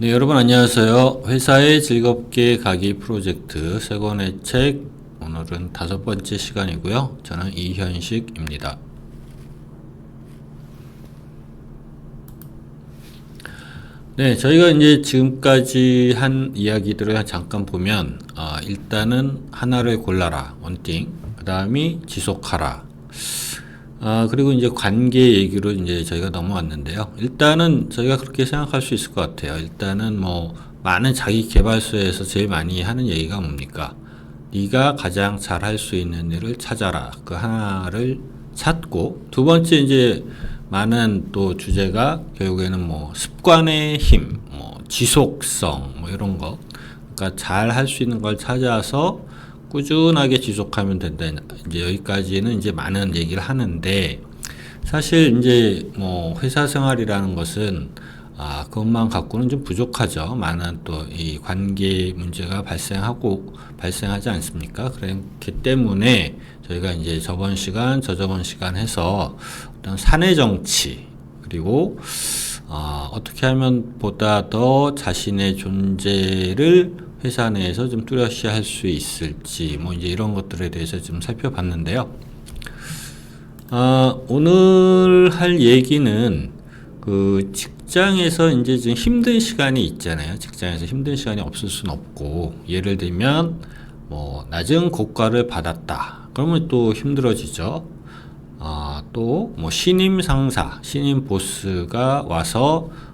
네, 여러분 안녕하세요. 회사에 즐겁게 가기 프로젝트 세 권의 책 오늘은 다섯 번째 시간이고요. 저는 이현식입니다. 네, 저희가 이제 지금까지 한 이야기들을 잠깐 보면 아, 일단은 하나를 골라라 원띵, 그 다음이 지속하라. 아, 그리고 이제 관계 얘기로 이제 저희가 넘어왔는데요. 일단은 저희가 그렇게 생각할 수 있을 것 같아요. 일단은 뭐 많은 자기 개발서에서 제일 많이 하는 얘기가 뭡니까? 네가 가장 잘할 수 있는 일을 찾아라. 그 하나를 찾고 두 번째 이제 많은 또 주제가 결국에는 뭐 습관의 힘, 뭐 지속성, 뭐 이런 거. 그러니까 잘 할 수 있는 걸 찾아서 꾸준하게 지속하면 된다. 이제 여기까지는 이제 많은 얘기를 하는데 사실 이제 뭐 회사 생활이라는 것은 아, 그것만 갖고는 좀 부족하죠. 많은 또 이 관계 문제가 발생하고 발생하지 않습니까? 그렇기 때문에 저희가 이제 저번 시간, 저저번 시간 해서 어떤 사내 정치 그리고 어, 어떻게 하면 보다 더 자신의 존재를 회사 내에서 좀 뚜렷이 할 수 있을지 뭐 이제 이런 것들에 대해서 좀 살펴봤는데요. 어, 오늘 할 얘기는 그 직장에서 이제 좀 힘든 시간이 있잖아요. 직장에서 힘든 시간이 없을 수는 없고 예를 들면 뭐 낮은 고가를 받았다. 그러면 또 힘들어지죠. 아, 또 뭐 신임 상사, 신임 보스가 와서 어, 뭐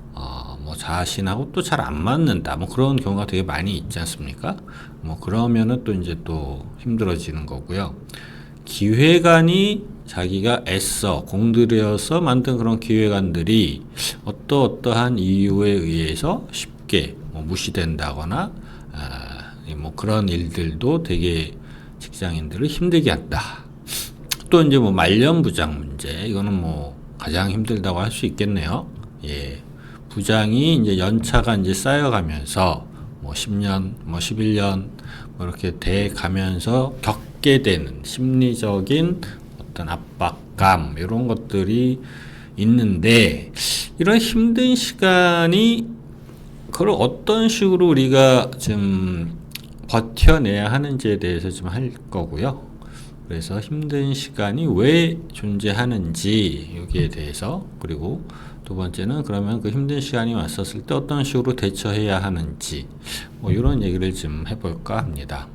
자신하고 또 잘 안 맞는다. 뭐 그런 경우가 되게 많이 있지 않습니까? 뭐 그러면은 또 이제 또 힘들어지는 거고요. 기획안이 자기가 애써 공들여서 만든 그런 기획안들이 어떠 어떠한 이유에 의해서 쉽게 뭐 무시된다거나 아, 뭐 그런 일들도 되게 직장인들을 힘들게 한다. 또 이제 뭐 말년 부장 문제 이거는 뭐 가장 힘들다고 할 수 있겠네요. 예. 부장이 이제 연차가 이제 쌓여가면서 뭐 10년, 뭐 11년 뭐 이렇게 돼 가면서 겪게 되는 심리적인 어떤 압박감 이런 것들이 있는데 이런 힘든 시간이 그걸 어떤 식으로 우리가 좀 버텨내야 하는지에 대해서 좀 할 거고요. 그래서 힘든 시간이 왜 존재하는지 여기에 대해서 그리고 두 번째는 그러면 그 힘든 시간이 왔었을 때 어떤 식으로 대처해야 하는지 뭐 이런 얘기를 좀 해볼까 합니다.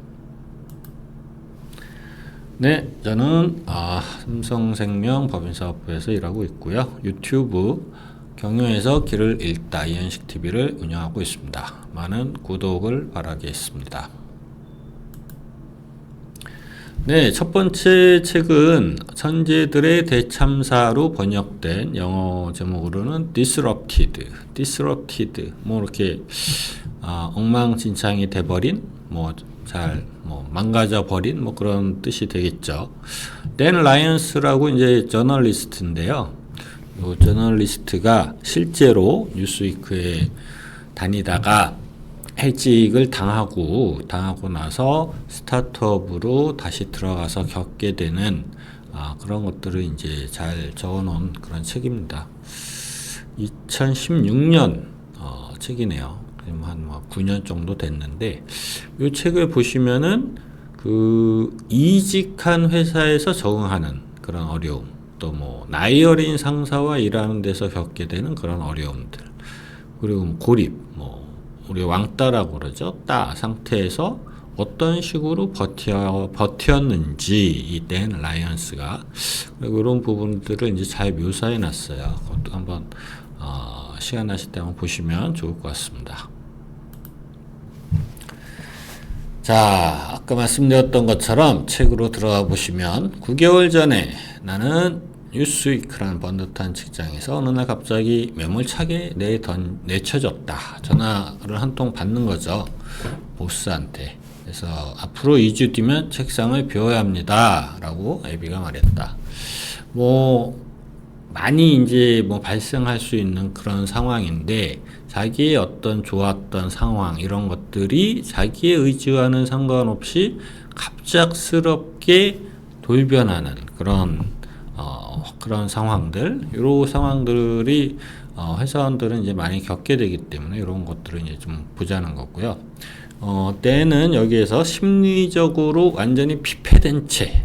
네, 저는 아, 삼성생명 법인사업부에서 일하고 있고요. 유튜브 경영에서 길을 읽다 이현식 TV를 운영하고 있습니다. 많은 구독을 바라겠습니다. 네, 첫 번째 책은 천재들의 대참사로 번역된 영어 제목으로는 Disrupted, Disrupted, 뭐 이렇게 아, 엉망진창이 돼버린, 뭐 잘 뭐 망가져 버린 뭐 그런 뜻이 되겠죠. 댄 라이언스라고 이제 저널리스트인데요. 이 저널리스트가 실제로 뉴스위크에 다니다가 해직을 당하고 당하고 나서 스타트업으로 다시 들어가서 겪게 되는 아, 그런 것들을 이제 잘 적어놓은 그런 책입니다. 2016년 어, 책이네요. 한뭐 9년 정도 됐는데 이 책을 보시면은 그 이직한 회사에서 적응하는 그런 어려움 또 뭐 나이 어린 상사와 일하는 데서 겪게 되는 그런 어려움들 그리고 뭐 고립 뭐 우리 왕따라고 그러죠. 따 상태에서 어떤 식으로 버텨, 버텼는지 이댄 라이언스가 이런 부분들을 이제 잘 묘사해 놨어요. 그것도 한번 어, 시간 나실 때 한번 보시면 좋을 것 같습니다. 자, 아까 말씀드렸던 것처럼 책으로 들어가 보시면 9개월 전에 나는 뉴스위크라는 번듯한 직장에서 어느 날 갑자기 매몰차게 내 던, 내쳐졌다. 전화를 한 통 받는 거죠. 보스한테. 그래서 앞으로 2주 뒤면 책상을 비워야 합니다. 라고 애비가 말했다. 뭐, 많이 이제 뭐 발생할 수 있는 그런 상황인데 자기의 어떤 좋았던 상황 이런 것들이 자기의 의지와는 상관없이 갑작스럽게 돌변하는 그런 어 그런 상황들 이런 상황들이 어, 회사원들은 이제 많이 겪게 되기 때문에 이런 것들을 이제 좀 보자는 거고요. 어, 때는 여기에서 심리적으로 완전히 피폐된 채,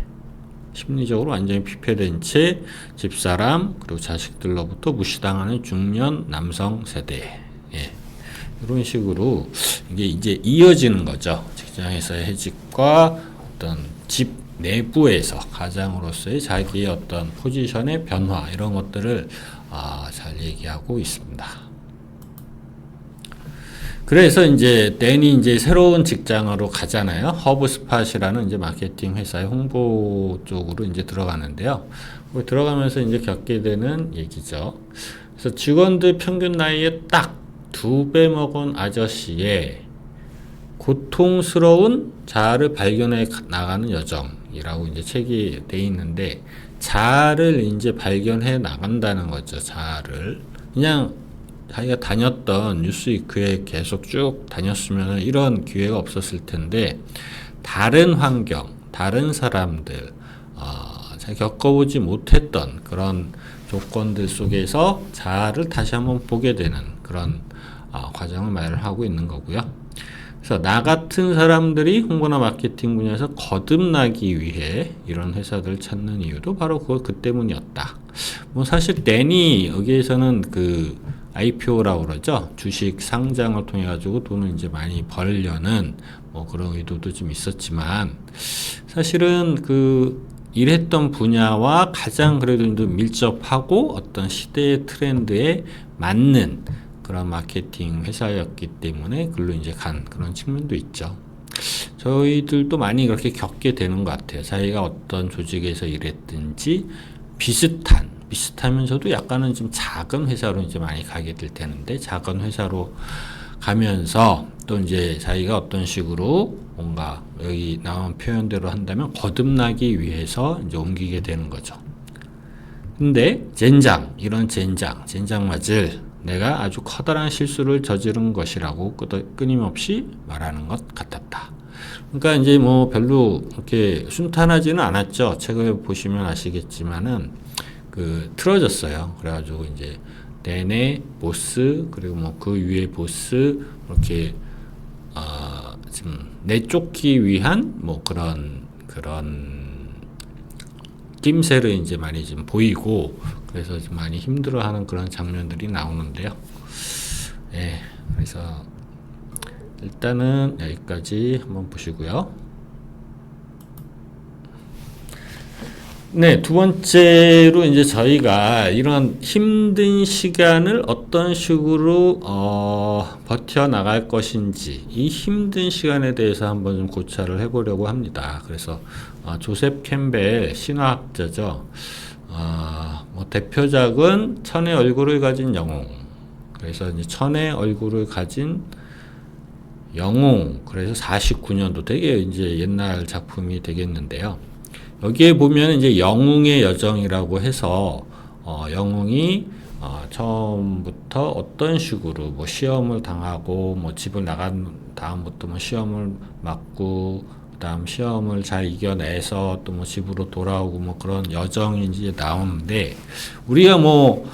심리적으로 완전히 피폐된 채 집사람 그리고 자식들로부터 무시당하는 중년 남성 세대. 예. 이런 식으로 이게 이제 이어지는 거죠. 직장에서의 해직과 어떤 집 내부에서 가장으로서의 자기의 어떤 포지션의 변화 이런 것들을 아, 잘 얘기하고 있습니다. 그래서 이제 댄이 이제 새로운 직장으로 가잖아요. 허브스팟이라는 이제 마케팅 회사의 홍보 쪽으로 이제 들어가는데요. 들어가면서 이제 겪게 되는 얘기죠. 그래서 직원들 평균 나이에 딱 두 배 먹은 아저씨의 고통스러운 자아를 발견해 나가는 여정 이라고 이제 책이 돼 있는데 자아를 이제 발견해 나간다는 거죠. 자아를 그냥 자기가 다녔던 뉴스위크에 계속 쭉 다녔으면 이런 기회가 없었을 텐데 다른 환경, 다른 사람들, 어, 제가 겪어보지 못했던 그런 조건들 속에서 자아를 다시 한번 보게 되는 그런 어, 과정을 말을 하고 있는 거고요. 그래서 나 같은 사람들이 홍보나 마케팅 분야에서 거듭나기 위해 이런 회사들을 찾는 이유도 바로 그, 그 때문이었다. 뭐 사실 댄이 여기에서는 그 IPO라고 그러죠. 주식 상장을 통해 가지고 돈을 이제 많이 벌려는 뭐 그런 의도도 좀 있었지만 사실은 그 일했던 분야와 가장 그래도 좀 밀접하고 어떤 시대의 트렌드에 맞는 그런 마케팅 회사였기 때문에 글로 이제 간 그런 측면도 있죠. 저희들도 많이 그렇게 겪게 되는 것 같아요. 자기가 어떤 조직에서 일했든지 비슷한 비슷하면서도 약간은 좀 작은 회사로 이제 많이 가게 될 테는데 작은 회사로 가면서 또 이제 자기가 어떤 식으로 뭔가 여기 나온 표현대로 한다면 거듭나기 위해서 이제 옮기게 되는 거죠. 근데 젠장 이런 젠장 젠장 맞을 내가 아주 커다란 실수를 저지른 것이라고 끊임없이 말하는 것 같았다. 그러니까 이제 뭐 별로 그렇게 순탄하지는 않았죠. 책을 보시면 아시겠지만은 그 틀어졌어요. 그래가지고 이제 내내 보스 그리고 뭐 그 위에 보스 이렇게 어 지금 내쫓기 위한 뭐 그런 그런 낌새를 이제 많이 좀 보이고 그래서 좀 많이 힘들어하는 그런 장면들이 나오는데요. 예, 그래서 일단은 여기까지 한번 보시고요. 네, 두 번째로 이제 저희가 이런 힘든 시간을 어떤 식으로 어, 버텨 나갈 것인지 이 힘든 시간에 대해서 한번 좀 고찰을 해보려고 합니다. 그래서 어, 조셉 캠벨 신화학자죠. 어, 뭐 대표작은 천의 얼굴을 가진 영웅. 그래서 이제 천의 얼굴을 가진 영웅. 그래서 49년도 되게 이제 옛날 작품이 되겠는데요. 여기에 보면 이제 영웅의 여정이라고 해서 어, 영웅이 어, 처음부터 어떤 식으로 뭐 시험을 당하고 뭐 집을 나간 다음부터 뭐 시험을 맞고 그다음 시험을 잘 이겨내서 또 뭐 집으로 돌아오고 뭐 그런 여정이 이제 나오는데 우리가 뭐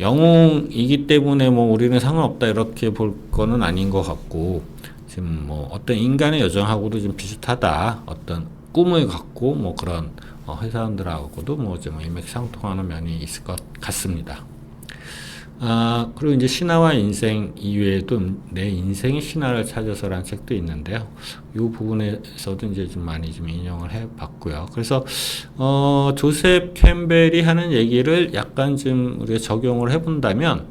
영웅이기 때문에 뭐 우리는 상관없다 이렇게 볼 거는 아닌 것 같고 지금 뭐 어떤 인간의 여정하고도 좀 비슷하다 어떤 꿈을 갖고 뭐 그런 어, 회사원들하고도 뭐 좀 일맥상통하는 면이 있을 것 같습니다. 아, 그리고 이제 신화와 인생 이외에도 내 인생의 신화를 찾아서라는 책도 있는데요. 이 부분에서도 이제 좀 많이 좀 인용을 해 봤고요. 그래서, 어, 조셉 캠벨이 하는 얘기를 약간 좀 우리가 적용을 해 본다면,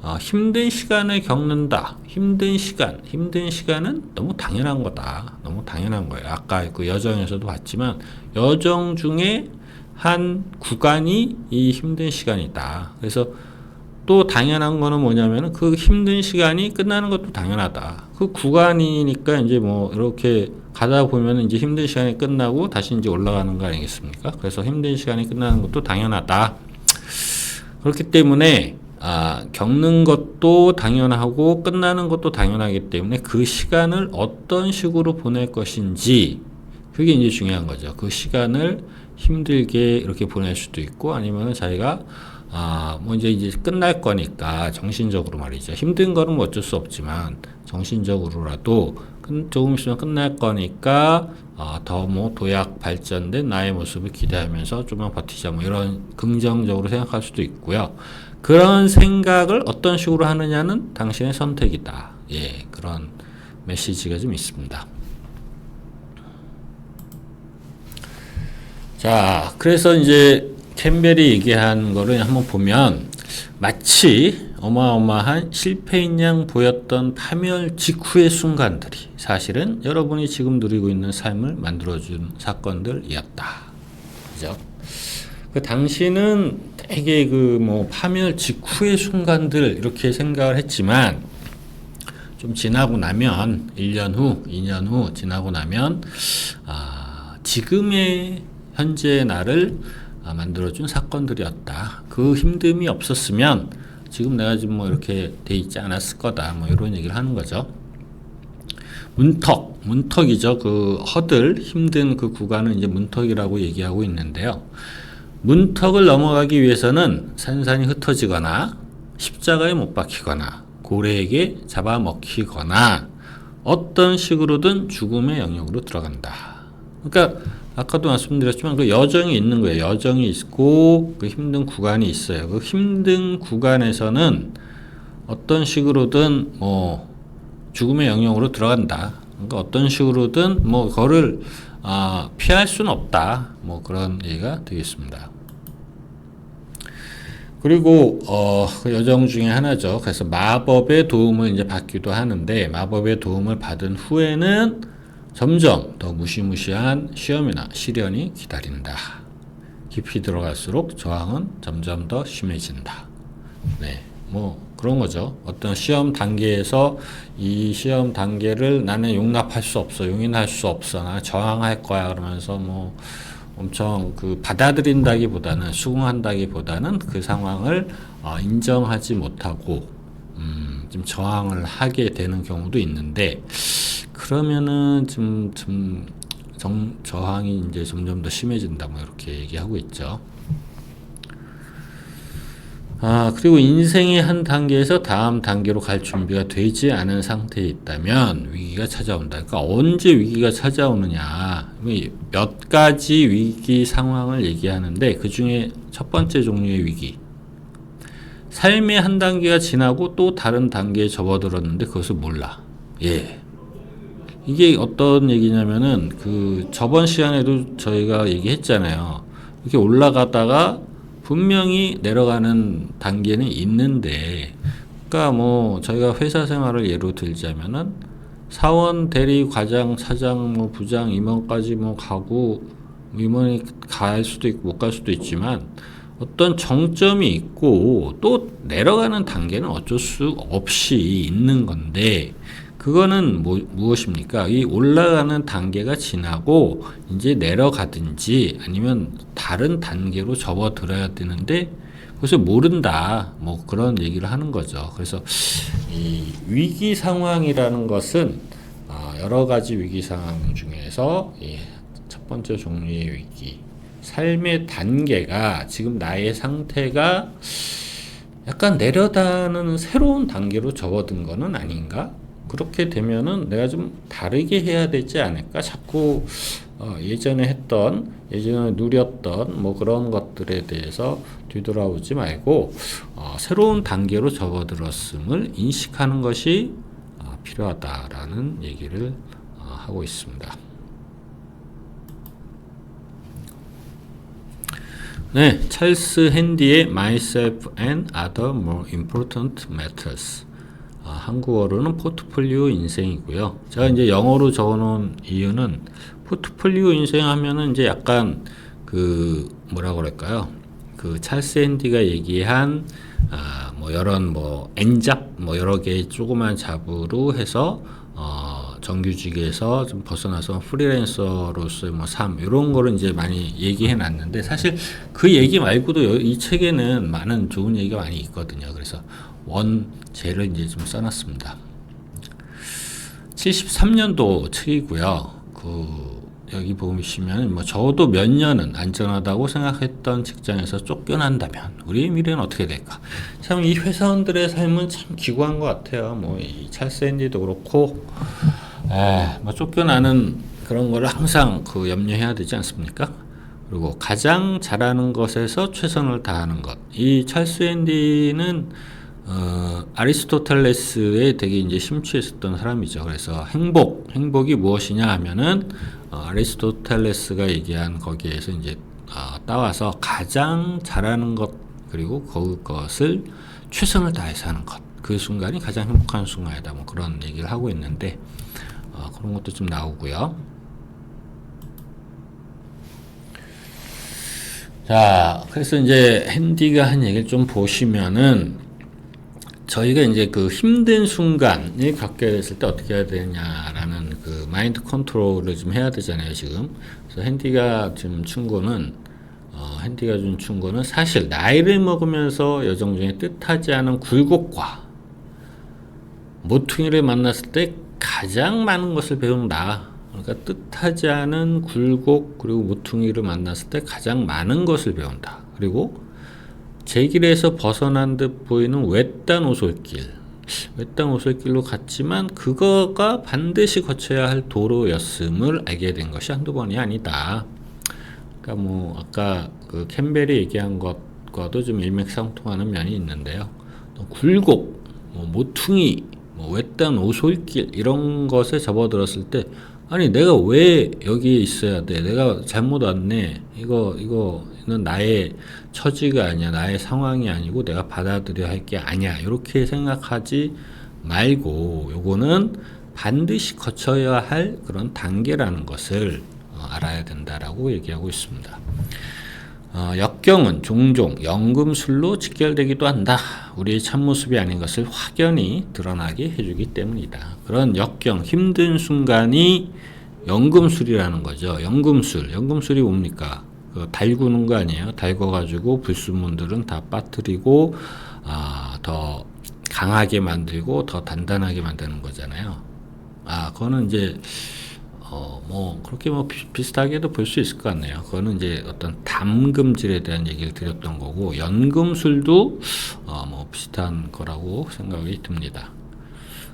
어, 힘든 시간을 겪는다. 힘든 시간. 힘든 시간은 너무 당연한 거다. 너무 당연한 거예요. 아까 그 여정에서도 봤지만, 여정 중에 한 구간이 이 힘든 시간이다. 그래서 또 당연한 거는 뭐냐면은 그 힘든 시간이 끝나는 것도 당연하다. 그 구간이니까 이제 뭐 이렇게 가다 보면 이제 힘든 시간이 끝나고 다시 이제 올라가는 거 아니겠습니까? 그래서 힘든 시간이 끝나는 것도 당연하다. 그렇기 때문에 아, 겪는 것도 당연하고 끝나는 것도 당연하기 때문에 그 시간을 어떤 식으로 보낼 것인지 그게 이제 중요한 거죠. 그 시간을 힘들게 이렇게 보낼 수도 있고 아니면 자기가 아, 뭐 이제 이제 끝날 거니까 정신적으로 말이죠. 힘든 거는 뭐 어쩔 수 없지만 정신적으로라도 끝- 조금 있으면 끝날 거니까 아, 더뭐 도약 발전된 나의 모습을 기대하면서 좀만 버티자 뭐 이런 긍정적으로 생각할 수도 있고요. 그런 생각을 어떤 식으로 하느냐는 당신의 선택이다. 예, 그런 메시지가 좀 있습니다. 자, 그래서 이제 캠벨이 얘기한 거를 한번 보면 마치 어마어마한 실패인 양 보였던 파멸 직후의 순간들이 사실은 여러분이 지금 누리고 있는 삶을 만들어준 사건들이었다. 그죠? 그 당시는 되게 그 뭐 파멸 직후의 순간들 이렇게 생각을 했지만 좀 지나고 나면 1년 후, 2년 후 지나고 나면 아, 지금의 현재의 나를 아, 만들어준 사건들이었다. 그 힘듦이 없었으면 지금 내가 지금 뭐 이렇게 돼 있지 않았을 거다. 뭐 이런 얘기를 하는 거죠. 문턱, 문턱이죠. 그 허들, 힘든 그 구간을 이제 문턱이라고 얘기하고 있는데요. 문턱을 넘어가기 위해서는 산산이 흩어지거나 십자가에 못 박히거나 고래에게 잡아먹히거나 어떤 식으로든 죽음의 영역으로 들어간다. 그러니까 아까도 말씀드렸지만 그 여정이 있는 거예요. 여정이 있고 그 힘든 구간이 있어요. 그 힘든 구간에서는 어떤 식으로든 뭐 죽음의 영역으로 들어간다. 그러니까 어떤 식으로든 뭐 그거를 아, 피할 수는 없다. 뭐 그런 얘기가 되겠습니다. 그리고 어, 그 여정 중에 하나죠. 그래서 마법의 도움을 이제 받기도 하는데 마법의 도움을 받은 후에는 점점 더 무시무시한 시험이나 시련이 기다린다. 깊이 들어갈수록 저항은 점점 더 심해진다. 네, 뭐 그런 거죠. 어떤 시험 단계에서 이 시험 단계를 나는 용납할 수 없어, 용인할 수 없어, 나 저항할 거야 그러면서 뭐 엄청 그 받아들인다기보다는 수긍한다기보다는 그 상황을 어, 인정하지 못하고 음, 좀 저항을 하게 되는 경우도 있는데 그러면은 좀, 좀 정, 저항이 이제 점점 더 심해진다 뭐 이렇게 얘기하고 있죠. 아, 그리고 인생의 한 단계에서 다음 단계로 갈 준비가 되지 않은 상태에 있다면 위기가 찾아온다. 그러니까 언제 위기가 찾아오느냐. 몇 가지 위기 상황을 얘기하는데 그 중에 첫 번째 종류의 위기. 삶의 한 단계가 지나고 또 다른 단계에 접어들었는데 그것을 몰라. 예. 이게 어떤 얘기냐면은 그 저번 시간에도 저희가 얘기했잖아요. 이렇게 올라가다가 분명히 내려가는 단계는 있는데, 그러니까 뭐 저희가 회사 생활을 예로 들자면은 사원, 대리, 과장, 차장, 뭐 부장, 임원까지 뭐 가고 임원이 갈 수도 있고 못 갈 수도 있지만 어떤 정점이 있고 또 내려가는 단계는 어쩔 수 없이 있는 건데 그거는 뭐, 무엇입니까? 이 올라가는 단계가 지나고 이제 내려가든지 아니면 다른 단계로 접어들어야 되는데 그것을 모른다. 뭐 그런 얘기를 하는 거죠. 그래서 이 위기 상황이라는 것은 어, 여러 가지 위기 상황 중에서 이첫 번째 종류의 위기, 삶의 단계가 지금 나의 상태가 약간 내려다는 새로운 단계로 접어든 거는 아닌가? 그렇게 되면은 내가 좀 다르게 해야 되지 않을까? 자꾸 어, 예전에 했던 예전에 누렸던 뭐 그런 것들에 대해서 뒤돌아오지 말고 어, 새로운 단계로 접어들었음을 인식하는 것이 어, 필요하다라는 얘기를 어, 하고 있습니다. 네, 찰스 핸디의 Myself and Other More Important Matters. 아, 한국어로는 포트폴리오 인생이고요. 제가 이제 영어로 적어놓은 이유는 포트폴리오 인생 하면은 이제 약간 그 뭐라 그럴까요? 그 찰스 핸디가 얘기한 아, 뭐 여러 뭐 엔잡 뭐 여러 개의 조그만 잡으로 해서 어, 정규직에서 좀 벗어나서 프리랜서로서의 뭐삶 이런 거를 이제 많이 얘기해 놨는데 사실 그 얘기 말고도 여- 이 책에는 많은 좋은 얘기가 많이 있거든요. 그래서 원제를 이제 좀 써놨습니다. 73년도 책이고요. 그 여기 보시면 뭐 저도 몇 년은 안전하다고 생각했던 직장에서 쫓겨난다면 우리의 미래는 어떻게 될까? 참 이 회사원들의 삶은 참 기구한 것 같아요. 뭐이 찰스 앤디도 그렇고, 에, 뭐 쫓겨나는 그런 거를 항상 그 염려해야 되지 않습니까? 그리고 가장 잘하는 것에서 최선을 다하는 것. 이 찰스 앤디는 어, 아리스토텔레스에 되게 이제 심취했었던 사람이죠. 그래서 행복, 행복이 무엇이냐 하면은 어, 아리스토텔레스가 얘기한 거기에서 이제 어, 따와서 가장 잘하는 것 그리고 그 것을 최선을 다해서 하는 것. 그 순간이 가장 행복한 순간이다. 뭐 그런 얘기를 하고 있는데 어, 그런 것도 좀 나오고요. 자, 그래서 이제 핸디가 한 얘기를 좀 보시면은 저희가 이제 그 힘든 순간을 겪게 됐을 때 어떻게 해야 되냐라는 그 마인드 컨트롤을 좀 해야 되잖아요, 지금. 그래서 핸디가 지금 충고는 어, 핸디가 준 충고는 사실 나이를 먹으면서 여정 중에 뜻하지 않은 굴곡과 모퉁이를 만났을 때 가장 많은 것을 배운다. 그러니까 뜻하지 않은 굴곡 그리고 모퉁이를 만났을 때 가장 많은 것을 배운다. 그리고 제 길에서 벗어난 듯 보이는 외딴 오솔길. 외딴 오솔길로 갔지만 그거가 반드시 거쳐야 할 도로였음을 알게 된 것이 한두 번이 아니다. 그러니까 뭐 아까 그 캠벨이 얘기한 것과도 좀 일맥상통하는 면이 있는데요. 또 굴곡, 뭐 모퉁이, 뭐 외딴 오솔길 이런 것에 접어들었을 때 아니 내가 왜 여기에 있어야 돼? 내가 잘못 왔네. 이거 이거 는 나의 처지가 아니야. 나의 상황이 아니고 내가 받아들여야 할 게 아니야. 이렇게 생각하지 말고 요거는 반드시 거쳐야 할 그런 단계라는 것을 어, 알아야 된다라고 얘기하고 있습니다. 어, 역경은 종종 연금술로 직결되기도 한다. 우리의 참모습이 아닌 것을 확연히 드러나게 해주기 때문이다. 그런 역경, 힘든 순간이 연금술이라는 거죠. 연금술. 연금술이 뭡니까? 그 달구는 거 아니에요. 달궈가지고 불순물들은 다 빠뜨리고, 아, 더 강하게 만들고 더 단단하게 만드는 거잖아요. 아, 그거는 이제 어, 뭐, 그렇게 뭐 비, 슷하게도 볼 수 있을 것 같네요. 그거는 이제 어떤 담금질에 대한 얘기를 드렸던 거고, 연금술도, 어, 뭐 비슷한 거라고 생각이 듭니다.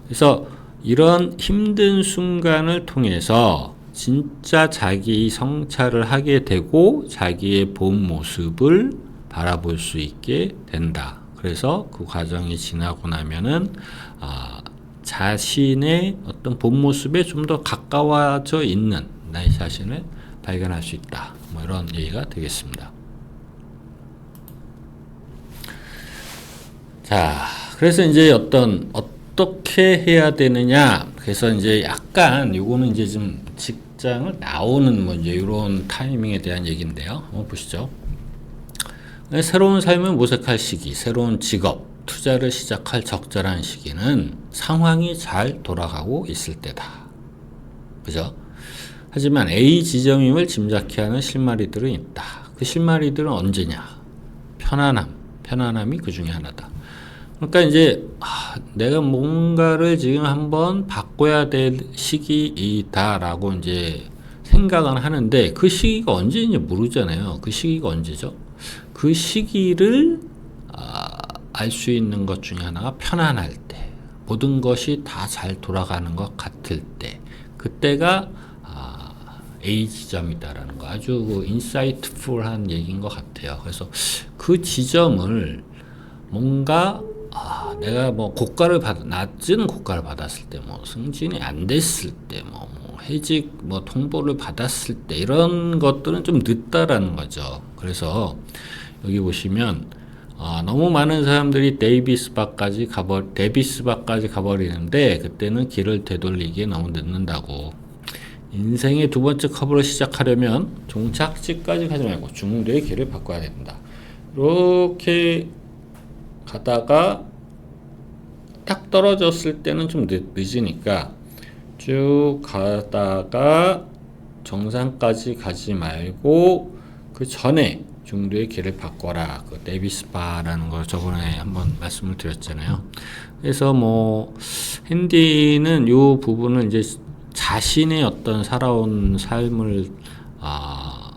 그래서 이런 힘든 순간을 통해서 진짜 자기 성찰을 하게 되고, 자기의 본 모습을 바라볼 수 있게 된다. 그래서 그 과정이 지나고 나면은, 아, 자신의 어떤 본 모습에 좀 더 가까워져 있는 나의 자신을 발견할 수 있다. 뭐 이런 얘기가 되겠습니다. 자, 그래서 이제 어떤 어떻게 해야 되느냐. 그래서 이제 약간 요거는 이제 좀 직 장을 나오는 뭐 이제 이런 타이밍에 대한 얘기인데요. 한번 보시죠. 새로운 삶을 모색할 시기, 새로운 직업, 투자를 시작할 적절한 시기는 상황이 잘 돌아가고 있을 때다. 그죠? 하지만 A 지점임을 짐작케 하는 실마리들은 있다. 그 실마리들은 언제냐? 편안함. 편안함이 그 중에 하나다. 그러니까 이제 아, 내가 뭔가를 지금 한번 바꿔야 될 시기이다라고 이제 생각은 하는데 그 시기가 언제인지 모르잖아요. 그 시기가 언제죠? 그 시기를 아, 알수 있는 것 중에 하나가 편안할 때, 모든 것이 다 잘 돌아가는 것 같을 때, 그때가 아, A 지점이다라는 거 아주 그 인사이트풀한 얘기인 것 같아요. 그래서 그 지점을 뭔가 아, 내가 뭐 고가를 받 낮은 고가를 받았을 때, 뭐 승진이 안 됐을 때, 뭐, 뭐 해직 뭐 통보를 받았을 때 이런 것들은 좀 늦다라는 거죠. 그래서 여기 보시면 아, 너무 많은 사람들이 데이비스 바까지 가버 데비스 바까지 가버리는데 그때는 길을 되돌리기에 너무 늦는다고. 인생의 두 번째 커브를 시작하려면 종착지까지 가지 말고 중대의 길을 바꿔야 된다. 이렇게 가다가 딱 떨어졌을 때는 좀 늦, 늦으니까 쭉 가다가 정상까지 가지 말고 그 전에 중도의 길을 바꿔라. 그 데비스바라는 걸 저번에 한번 말씀을 드렸잖아요. 그래서 뭐 핸디는 요 부분을 이제 자신의 어떤 살아온 삶을 아,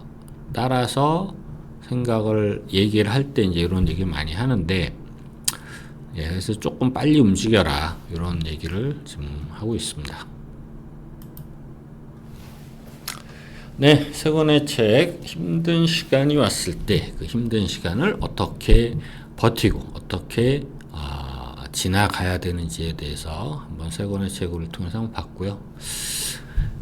따라서 생각을 얘기를 할 때 이제 이런 얘기를 많이 하는데 예, 그래서 조금 빨리 움직여라 이런 얘기를 지금 하고 있습니다. 네, 세 권의 책 힘든 시간이 왔을 때 그 힘든 시간을 어떻게 버티고 어떻게 아, 지나가야 되는지에 대해서 한번 세 권의 책을 통해서 한번 봤고요.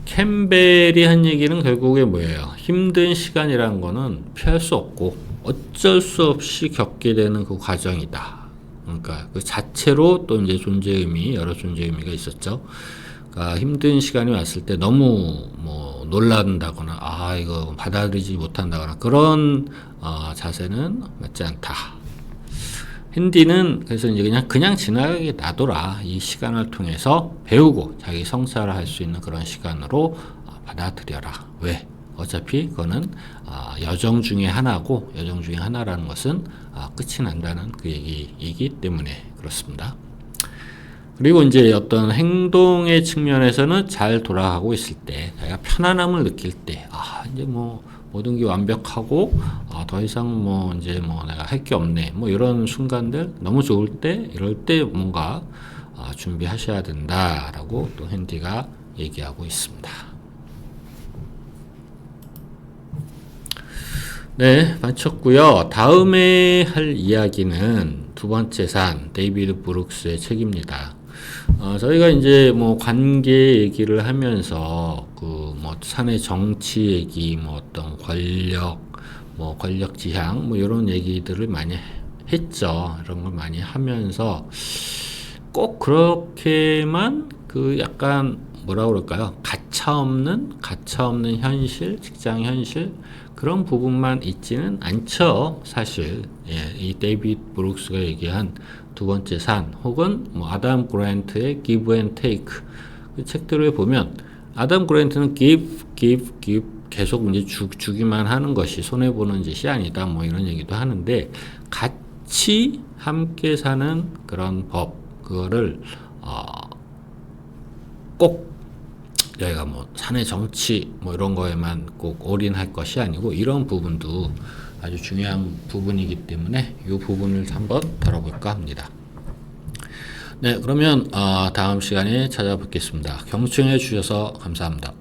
캠벨이 한 얘기는 결국에 뭐예요? 힘든 시간이라는 거는 피할 수 없고 어쩔 수 없이 겪게 되는 그 과정이다. 그러니까 그 자체로 또 이제 존재 의미, 여러 존재 의미가 있었죠. 그러니까 힘든 시간이 왔을 때 너무 뭐 놀란다거나 아 이거 받아들이지 못한다거나 그런 어, 자세는 맞지 않다. 핸디는 그래서 이제 그냥 그냥 지나가게 놔둬라 이 시간을 통해서 배우고 자기 성찰을 할 수 있는 그런 시간으로 어, 받아들여라 왜 어차피 그거는 아, 여정 중에 하나고 여정 중에 하나라는 것은 아, 끝이 난다는 그 얘기이기 때문에 그렇습니다. 그리고 이제 어떤 행동의 측면에서는 잘 돌아가고 있을 때, 자기가 편안함을 느낄 때, 아, 이제 뭐, 모든 게 완벽하고, 아, 더 이상 뭐, 이제 뭐, 내가 할 게 없네. 뭐, 이런 순간들, 너무 좋을 때, 이럴 때 뭔가, 아, 준비하셔야 된다라고 또 핸디가 얘기하고 있습니다. 네, 마쳤고요. 다음에 할 이야기는 두 번째 산, 데이비드 브룩스의 책입니다. 어, 저희가 이제 뭐 관계 얘기를 하면서 그 뭐 산의 정치 얘기, 뭐 어떤 권력, 뭐 권력 지향, 뭐 이런 얘기들을 많이 했죠. 이런 걸 많이 하면서 꼭 그렇게만 그 약간 뭐라 그럴까요? 가차 없는 가차 없는 현실, 직장 현실 그런 부분만 있지는 않죠. 사실 예, 이 데이비드 브룩스가 얘기한 두 번째 산 혹은 뭐 아담 그랜트의 Give and Take 그 책들을 보면 아담 그랜트는 Give, Give, Give 계속 이제 주, 주기만 하는 것이 손해 보는 짓이 아니다. 뭐 이런 얘기도 하는데 같이 함께 사는 그런 법 그거를 어, 꼭 저희가 뭐 사내 정치 뭐 이런 거에만 꼭 올인할 것이 아니고 이런 부분도 아주 중요한 부분이기 때문에 이 부분을 한번 다뤄볼까 합니다. 네, 그러면 어, 다음 시간에 찾아뵙겠습니다. 경청해 주셔서 감사합니다.